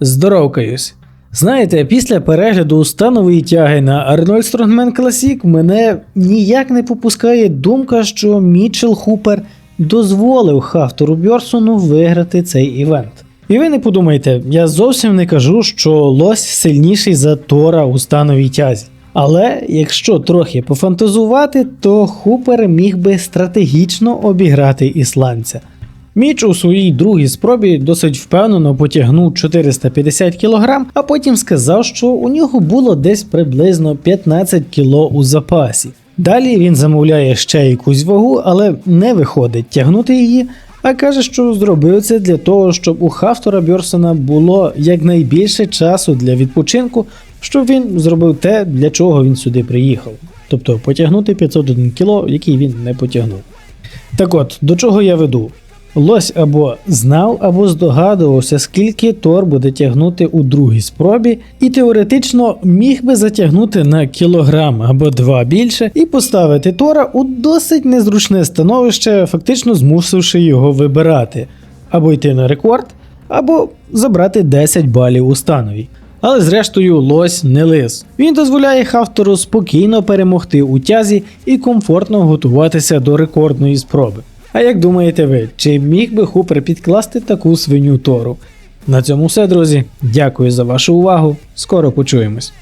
Здоровкаюсь. Знаєте, після перегляду станової тяги на Arnold Strongman Classic мене ніяк не попускає думка, що Мітчел Хупер дозволив Хафтору Бьорсону виграти цей івент. І ви не подумайте, я зовсім не кажу, що лось сильніший за Тора у становій тязі. Але якщо трохи пофантазувати, то Хупер міг би стратегічно обіграти ісландця. Міч у своїй другій спробі досить впевнено потягнув 450 кг, а потім сказав, що у нього було десь приблизно 15 кг у запасі. Далі він замовляє ще якусь вагу, але не виходить тягнути її, а каже, що зробив це для того, щоб у Хафтора Бьорсона було якнайбільше часу для відпочинку, щоб він зробив те, для чого він сюди приїхав. Тобто потягнути 501 кг, який він не потягнув. Так от, до чого я веду? Лось або знав, або здогадувався, скільки Тор буде тягнути у другій спробі, і теоретично міг би затягнути на кілограм або два більше і поставити Тора у досить незручне становище, фактично змусивши його вибирати або йти на рекорд, або забрати 10 балів у станові. Але зрештою лось не лис. Він дозволяє Хафтору спокійно перемогти у тязі і комфортно готуватися до рекордної спроби. А як думаєте ви, чи міг би Хупер підкласти таку свиню Тору? На цьому все, друзі. Дякую за вашу увагу. Скоро почуємось.